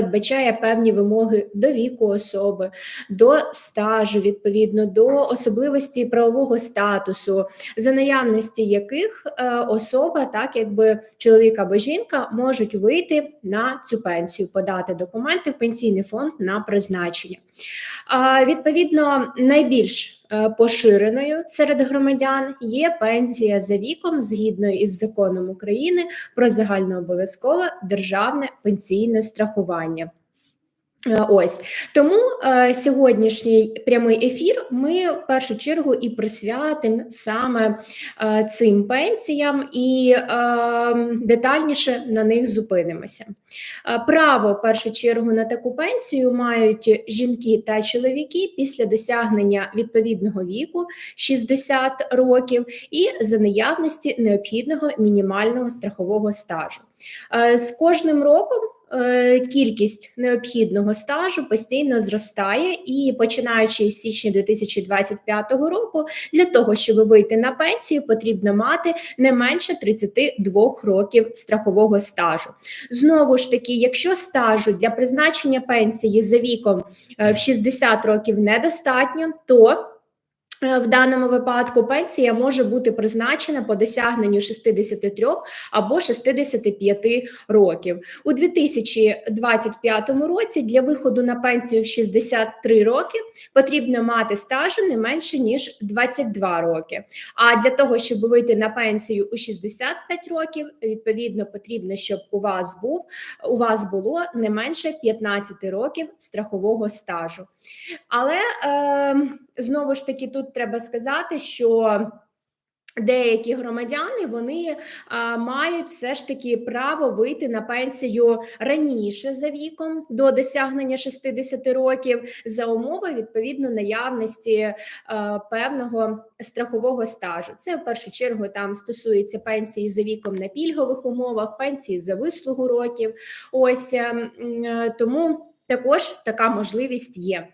Передбачає певні вимоги до віку особи, до стажу, відповідно до особливості правового статусу, за наявності яких е, особа, так якби чоловік або жінка, можуть вийти на цю пенсію, подати документи в пенсійний фонд на призначення. Відповідно, найбільш поширеною серед громадян є пенсія за віком згідно із законом України про загальнообов'язкове державне пенсійне страхування. Е, Ось тому е, сьогоднішній прямий ефір ми в першу чергу і присвятимо саме е, цим пенсіям і е, детальніше на них зупинимося. Е, право в першу чергу на таку пенсію мають жінки та чоловіки після досягнення відповідного віку 60 років і за наявності необхідного мінімального страхового стажу. Е, З кожним роком. Е, Кількість необхідного стажу постійно зростає, і починаючи з січня 2025 року, для того, щоб вийти на пенсію, потрібно мати не менше 32 років страхового стажу. Знову ж таки, якщо стажу для призначення пенсії за віком е, в 60 років недостатньо, то В даному випадку пенсія може бути призначена по досягненню 63 або 65 років. У 2025 році для виходу на пенсію в 63 роки потрібно мати стажу не менше ніж 22 роки. А для того, щоб вийти на пенсію у 65 років, відповідно потрібно, щоб у вас був у вас було не менше 15 років страхового стажу. Але е, знову ж таки тут треба сказати, що деякі громадяни вони а, мають все ж таки право вийти на пенсію раніше за віком до досягнення 60 років за умови відповідно наявності а, певного страхового стажу. Це в першу чергу там стосується пенсії за віком на пільгових умовах, пенсії за вислугу років. Ось ем, м, тому також така можливість є.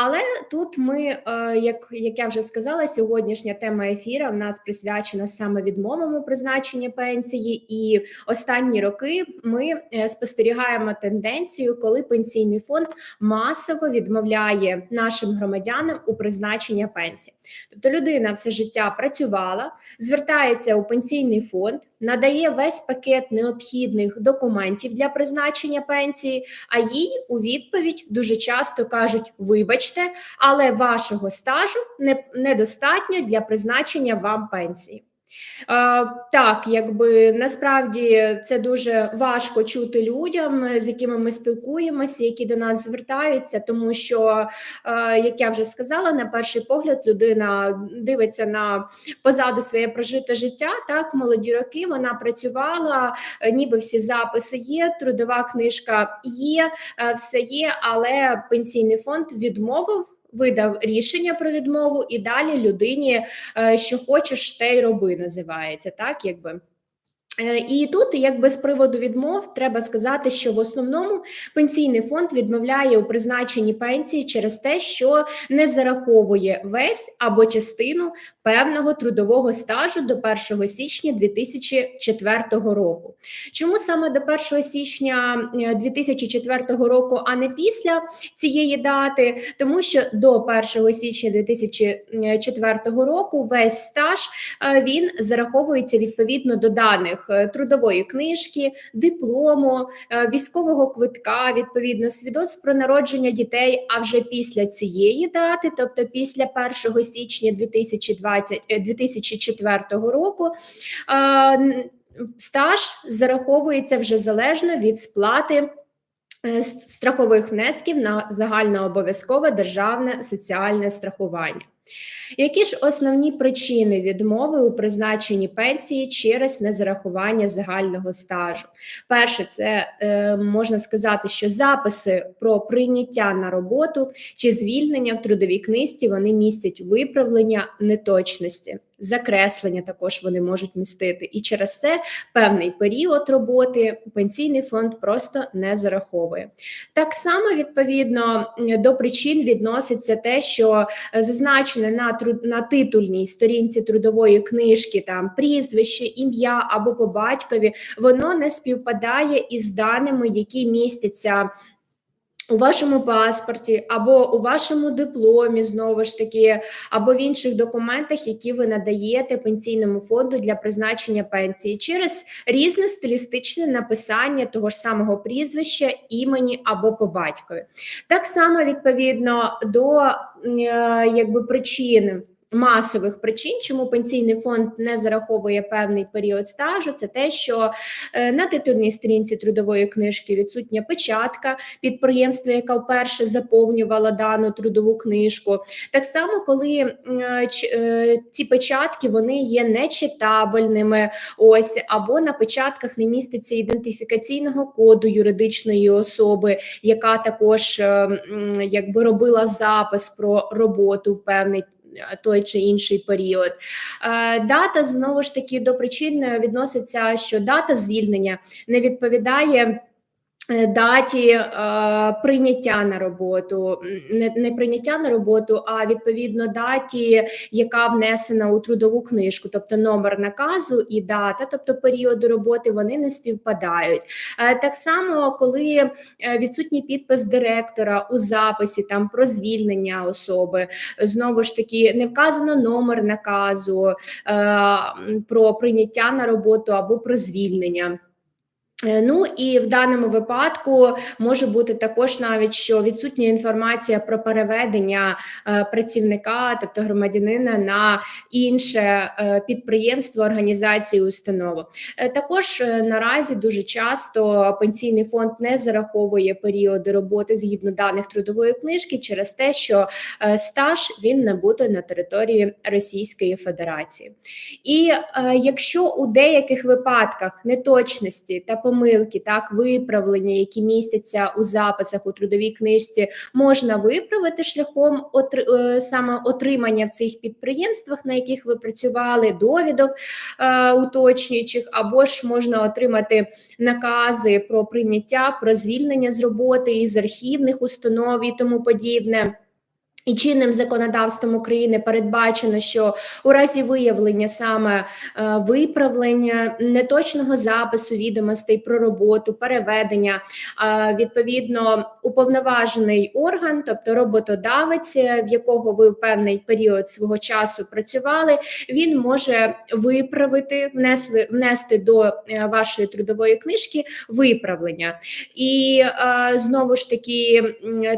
Але тут ми, е, як як я вже сказала, сьогоднішня тема ефіра в нас присвячена саме відмовам у призначенні пенсії, і останні роки ми е, спостерігаємо тенденцію, коли пенсійний фонд масово відмовляє нашим громадянам у призначенні пенсії. Тобто людина все життя працювала, звертається у пенсійний фонд, надає весь пакет необхідних документів для призначення пенсії, а їй у відповідь дуже часто кажуть: вибачте, але вашого стажу не, недостатньо для призначення вам пенсії. Е, Так, якби насправді це дуже важко чути людям, з якими ми спілкуємося, які до нас звертаються, тому що, е, як я вже сказала, на перший погляд людина дивиться на позаду своє прожите життя. Так, молоді роки вона працювала, е, ніби всі записи є, трудова книжка є, все є, але пенсійний фонд відмовив видав рішення про відмову, і далі людині е, що хочеш, те й роби, називається так, якби. Е, І тут, якби з приводу відмов, треба сказати, що в основному пенсійний фонд відмовляє у призначенні пенсії через те, що не зараховує весь або частину певного трудового стажу до 1 січня 2004 року. Чому саме до 1 січня е, 2004 року, а не після цієї дати? Тому що до 1 січня 2004 року весь стаж е, він зараховується відповідно до даних е, трудової книжки, диплому, е, військового квитка, відповідно, свідоцтв про народження дітей. А вже після цієї дати, тобто після 1 січня 2020, е, 2004 року, е, стаж зараховується вже залежно від сплати. Страхових внесків на загальнообов'язкове державне соціальне страхування. Які ж основні причини відмови у призначенні пенсії через незарахування загального стажу? Перше, це е, можна сказати, що записи про прийняття на роботу чи звільнення в трудовій книжці вони містять виправлення неточності. закреслення також вони можуть містити, і через це певний період роботи пенсійний фонд просто не зараховує. Так само відповідно до причин відноситься те, що зазначене на труд на титульній сторінці трудової книжки, там прізвище, ім'я або по батькові, воно не співпадає із даними, які містяться у вашому паспорті, або у вашому дипломі, знову ж таки, або в інших документах, які ви надаєте пенсійному фонду для призначення пенсії, через різне стилістичне написання того ж самого прізвища, імені або по батькові. Так само відповідно до е, якби причин масових причин, чому пенсійний фонд не зараховує певний період стажу, це те, що е, на титульній сторінці трудової книжки відсутня печатка підприємства, яка вперше заповнювала дану трудову книжку. Так само, коли е, ці печатки вони є нечитабельними, ось або на печатках не міститься ідентифікаційного коду юридичної особи, яка також е, якби робила запис про роботу в певний той чи інший період. Е, дата знову ж таки до причин відноситься, що дата звільнення не відповідає. Е, даті е, прийняття на роботу, не, прийняття на роботу, а відповідно даті, яка внесена у трудову книжку, тобто номер наказу і дата, тобто періоду роботи, вони не співпадають. Е, так само, коли відсутній підпис директора у записі там про звільнення особи, знову ж таки не вказано номер наказу про прийняття на роботу або про звільнення. Е, ну і в даному випадку може бути також навіть що відсутня інформація про переведення е, працівника, тобто громадянина, на інше е, підприємство, організацію, установу. Також наразі дуже часто пенсійний фонд не зараховує періоди роботи згідно даних трудової книжки через те, що стаж він не буде на території Російської Федерації. І якщо у деяких випадках неточності та помилки, так виправлення, які містяться у записах у трудовій книжці, можна виправити шляхом отри, е, саме отримання в цих підприємствах, на яких ви працювали, довідок е, уточнюючих, або ж можна отримати накази про прийняття, про звільнення з роботи із архівних установ і тому подібне. І чинним законодавством України передбачено, що у разі виявлення саме е, виправлення неточного запису відомостей про роботу, переведення, е, відповідно уповноважений орган, тобто роботодавець, в якого ви певний період свого часу працювали, він може виправити, внесли внести до е, вашої трудової книжки виправлення. І знову ж таки,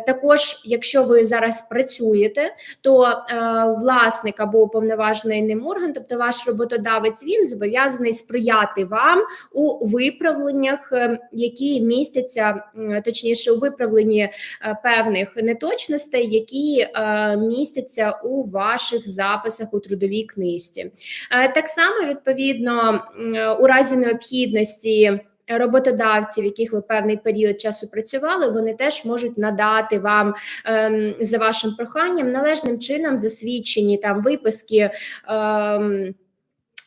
також, якщо ви зараз працюєте працюєте, то е, власник або уповноважений ним орган, тобто ваш роботодавець, він зобов'язаний сприяти вам у виправленнях, е, які містяться, точніше, у виправленні е, певних неточностей, які е, містяться у ваших записах у трудовій книжці. Е, так само відповідно у разі необхідності роботодавців, яких ви певний період часу працювали, вони теж можуть надати вам ем, за вашим проханням належним чином засвідчені там виписки. Ем,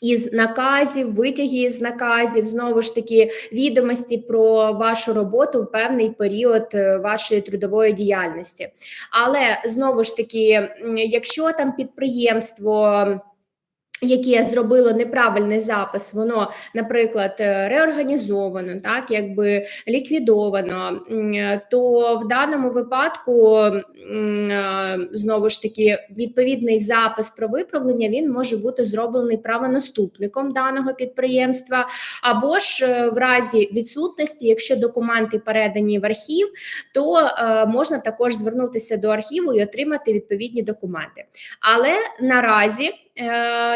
із наказів, витяги із наказів, знову ж таки, відомості про вашу роботу в певний період е, вашої трудової діяльності. Але знову ж таки, якщо там підприємство яке зробило неправильний запис, воно, наприклад, е, реорганізовано, так якби ліквідовано, то в даному випадку е, знову ж таки відповідний запис про виправлення він може бути зроблений правонаступником даного підприємства, або ж е, в разі відсутності, якщо документи передані в архів, то можна також звернутися до архіву і отримати відповідні документи. Але наразі Е,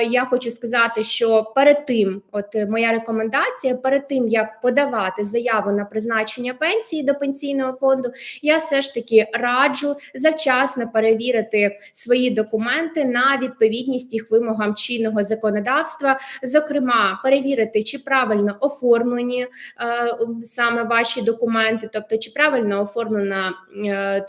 я хочу сказати, що перед тим, от е, моя рекомендація, перед тим як подавати заяву на призначення пенсії до пенсійного фонду, я все ж таки раджу завчасно перевірити свої документи на відповідність їх вимогам чинного законодавства, зокрема, перевірити, чи правильно оформлені е, саме ваші документи, тобто чи правильно оформлена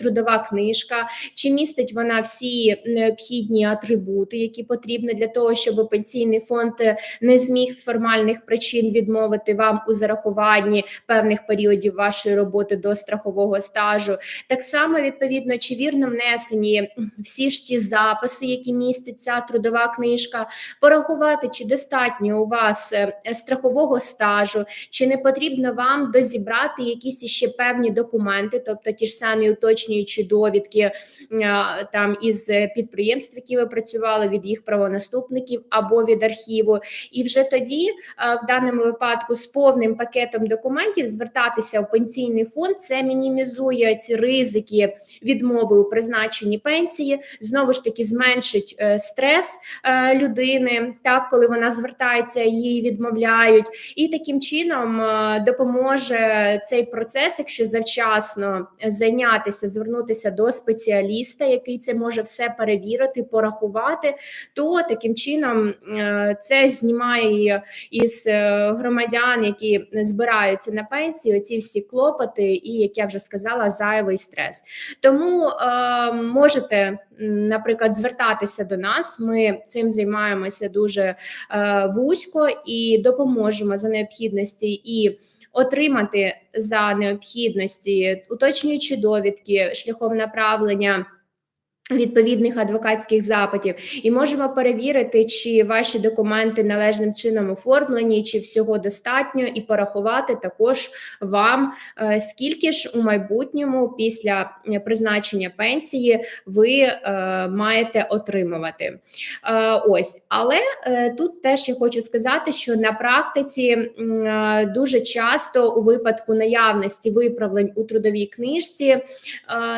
трудова книжка, чи містить вона всі необхідні атрибути, які потрібні потрібно для того, щоб пенсійний фонд не зміг з формальних причин відмовити вам у зарахуванні певних періодів вашої роботи до страхового стажу. Так само відповідно, чи вірно внесені всі ж ті записи, які містить трудова книжка, порахувати, чи достатньо у вас е, страхового стажу, чи не потрібно вам дозібрати якісь ще певні документи, тобто ті ж самі уточнюючі довідки е, там із підприємств, які ви працювали від їх правонаступників або від архіву, і вже тоді е, в даному випадку з повним пакетом документів звертатися в пенсійний фонд. Це мінімізує ці ризики відмови у призначенні пенсії, знову ж таки зменшить е, стрес е, людини, так коли вона звертається, їй відмовляють, і таким чином допоможе цей процес, якщо завчасно зайнятися, звернутися до спеціаліста, який це може все перевірити, порахувати, то таким чином це знімає із е, громадян, які збираються на пенсію, ці всі клопоти, і як я вже сказала, зайвий стрес. Тому е, можете, наприклад, звертатися до нас. Ми цим займаємося дуже е, вузько і допоможемо за необхідності і. Отримати за необхідності уточнюючі довідки шляхом направлення. Відповідних адвокатських запитів, і можемо перевірити, чи ваші документи належним чином оформлені, чи всього достатньо, і порахувати також вам, е, скільки ж у майбутньому після е, призначення пенсії ви е, маєте отримувати. Ось, але тут теж я хочу сказати, що на практиці дуже часто у випадку наявності виправлень у трудовій книжці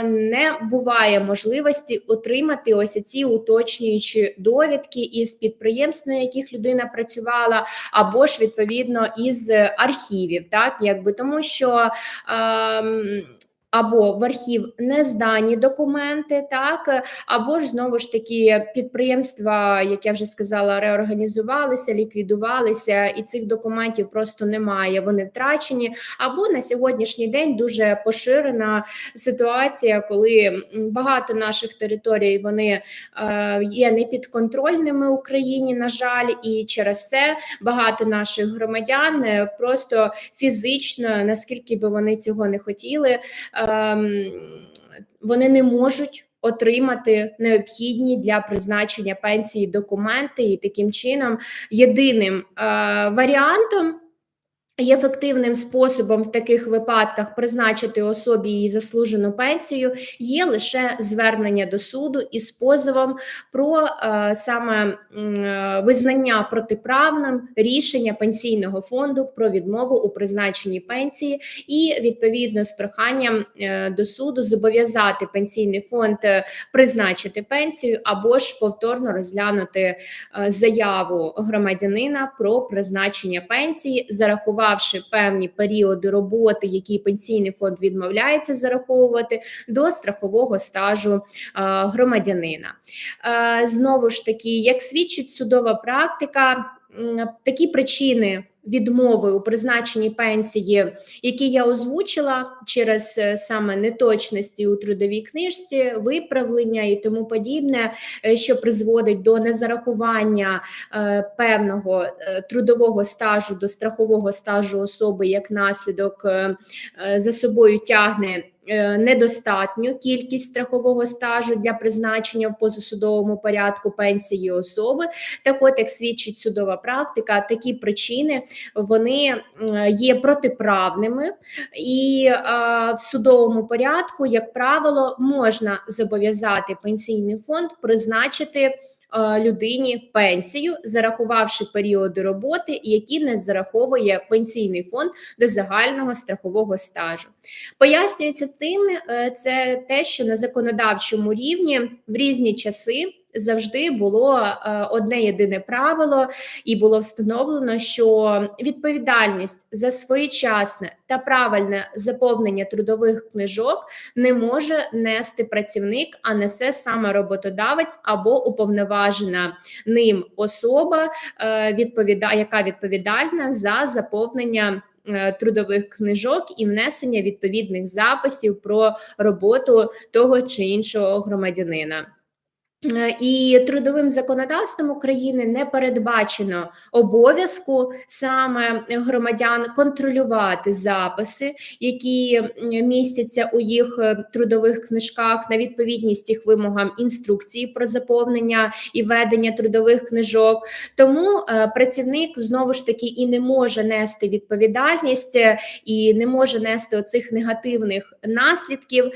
не буває можливості отримати ось ці уточнюючі довідки із підприємств, на яких людина працювала, або ж відповідно із архівів, так якби тому, що. Е, або в архів не здані документи, так або ж знову ж таки підприємства, як я вже сказала, реорганізувалися, ліквідувалися, і цих документів просто немає. Вони втрачені. Або на сьогоднішній день дуже поширена ситуація, коли багато наших територій вони е, є непідконтрольними Україні, на жаль, і через це багато наших громадян е, просто фізично, наскільки би вони цього не хотіли. Ем, вони не можуть отримати необхідні для призначення пенсії документи, і таким чином єдиним е, Ефективним способом в таких випадках призначити особі її заслужену пенсію є лише звернення до суду із позовом про е, саме е, визнання протиправним рішення пенсійного фонду про відмову у призначенні пенсії, і відповідно з проханням е, до суду зобов'язати пенсійний фонд е, призначити пенсію або ж повторно розглянути е, заяву громадянина про призначення пенсії, зарахувати врахувавши певні періоди роботи, які пенсійний фонд відмовляється зараховувати до страхового стажу громадянина. Знову ж таки, як свідчить судова практика, такі причини відмови у призначенні пенсії, які я озвучила через е, саме неточності у трудовій книжці, виправлення і тому подібне, е, що призводить до незарахування е, певного трудового стажу до страхового стажу особи як наслідок за собою тягне. Е, недостатню кількість страхового стажу для призначення в позасудовому порядку пенсії особи. Так, от як свідчить судова практика, такі причини вони є протиправними, і в судовому порядку, як правило, можна зобов'язати пенсійний фонд призначити. Е, людині пенсію, зарахувавши періоди роботи, які не зараховує пенсійний фонд до загального страхового стажу. Пояснюється тим, е, це те, що на законодавчому рівні в різні часи завжди було е, одне єдине правило, і було встановлено, що відповідальність за своєчасне та правильне заповнення трудових книжок не може нести працівник, а несе саме роботодавець або уповноважена ним особа, е, яка відповідальна за заповнення. Е, трудових книжок і внесення відповідних записів про роботу того чи іншого громадянина. Е, і трудовим законодавством України не передбачено обов'язку саме громадян контролювати записи, які містяться у їх е, трудових книжках на відповідність їх вимогам інструкції про заповнення і ведення трудових книжок. Тому е, працівник знову ж таки і не може нести відповідальність і не може нести оцих негативних наслідків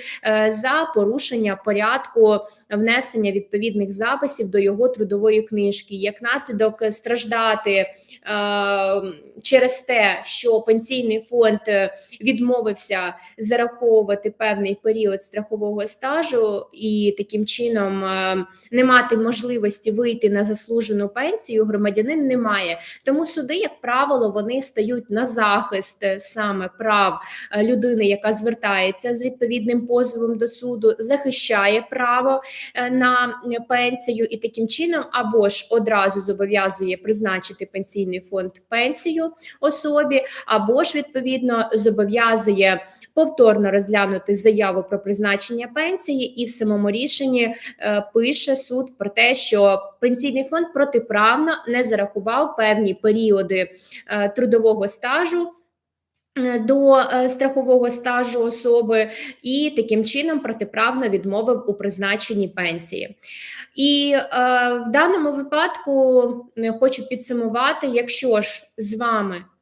за порушення порядку внесення відповідних записів до його трудової книжки, як наслідок страждати е, через те, що пенсійний фонд відмовився зараховувати певний період страхового стажу і таким чином е, не мати можливості вийти на заслужену пенсію, громадянин не має. Тому суди, як правило, вони стають на захист саме прав е, людини, яка звертається з відповідним позовом до суду, захищає право Е, на пенсію, і таким чином або ж одразу зобов'язує призначити пенсійний фонд пенсію особі, або ж відповідно зобов'язує. Повторно розглянути заяву про призначення пенсії, і в самому рішенні е, пише суд про те, що пенсійний фонд протиправно не зарахував певні періоди е, трудового стажу до е, страхового стажу особи і таким чином протиправно відмовив у призначенні пенсії. І е, в даному випадку хочу підсумувати, якщо ж з вами Е,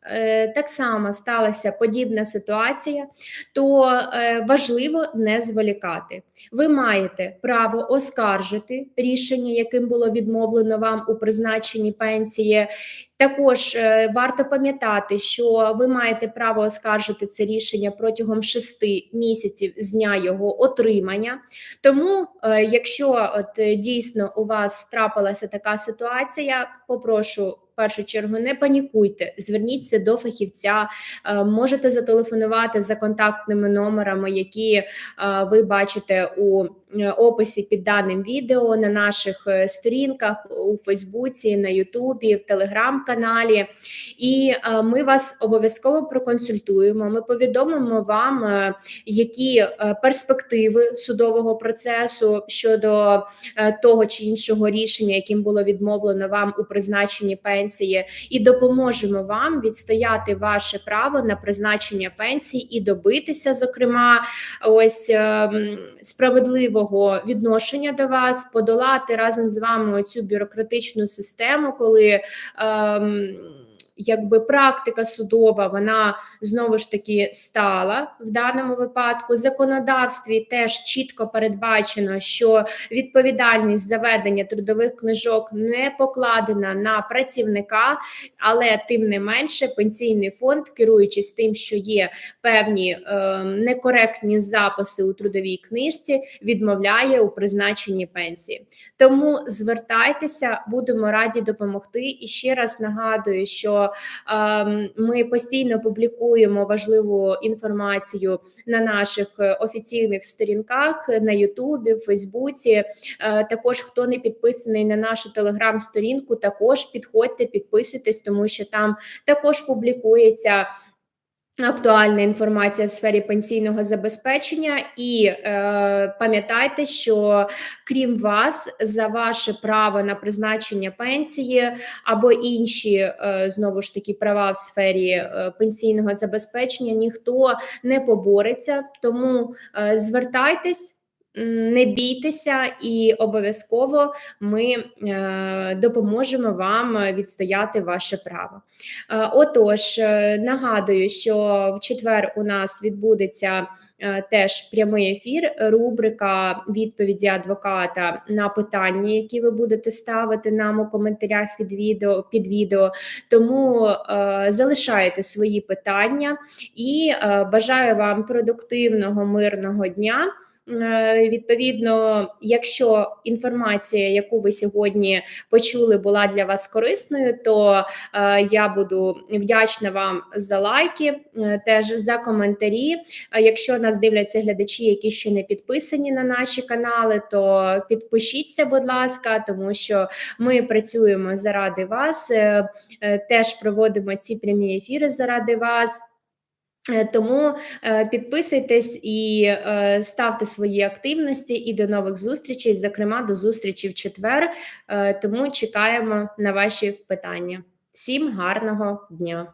так само сталася подібна ситуація, то е, важливо не зволікати. Ви маєте право оскаржити рішення, яким було відмовлено вам у призначенні пенсії. Також е, варто пам'ятати, що ви маєте право оскаржити це рішення протягом шести місяців з дня його отримання. Тому, якщо от дійсно у вас трапилася така ситуація, попрошу першу чергу не панікуйте, зверніться до фахівця, е, можете зателефонувати за контактними номерами, які е, ви бачите у описі під даним відео на наших сторінках у Фейсбуці, на Ютубі, в Телеграм-каналі. І ми вас обов'язково проконсультуємо. Ми повідомимо вам, які перспективи судового процесу щодо того чи іншого рішення, яким було відмовлено вам у призначенні пенсії і допоможемо вам відстояти ваше право на призначення пенсії і добитися, зокрема, ось ем, справедливого відношення до вас, подолати разом з вами цю бюрократичну систему, коли. Ем, якби практика судова, вона знову ж таки стала в даному випадку. В законодавстві теж чітко передбачено, що відповідальність за ведення трудових книжок не покладена на працівника, але тим не менше пенсійний фонд, керуючись тим, що є певні е, некоректні записи у трудовій книжці, відмовляє у призначенні пенсії. Тому звертайтеся, будемо раді допомогти. І ще раз нагадую, що Ем, ми постійно публікуємо важливу інформацію на наших е, офіційних сторінках на Ютубі, Фейсбуці. Е, також хто не підписаний на нашу телеграм-сторінку, також підходьте, підписуйтесь, тому що там також публікується. Актуальна інформація в сфері пенсійного забезпечення, і е, пам'ятайте, що крім вас, за ваше право на призначення пенсії або інші е, знову ж таки права в сфері е, пенсійного забезпечення ніхто не побореться, тому е, звертайтесь. Не бійтеся, і обов'язково ми е, допоможемо вам відстояти ваше право. Е, отож, е, нагадую, що в четвер у нас відбудеться. Теж прямий ефір, рубрика відповіді адвоката на питання, які ви будете ставити нам у коментарях від відео під відео. Тому е, залишайте свої питання і е, бажаю вам продуктивного мирного дня. Е, відповідно, якщо інформація, яку ви сьогодні почули, була для вас корисною, то е, я буду вдячна вам за лайки, е, теж за коментарі. Якщо нас дивляться глядачі, які ще не підписані на наші канали, то підпишіться, будь ласка, тому що ми працюємо заради вас, теж проводимо ці прямі ефіри заради вас. Е, Тому е, підписуйтесь і е, ставте свої активності і до нових зустрічей, зокрема до зустрічі в четвер. Тому чекаємо на ваші питання. Всім гарного дня!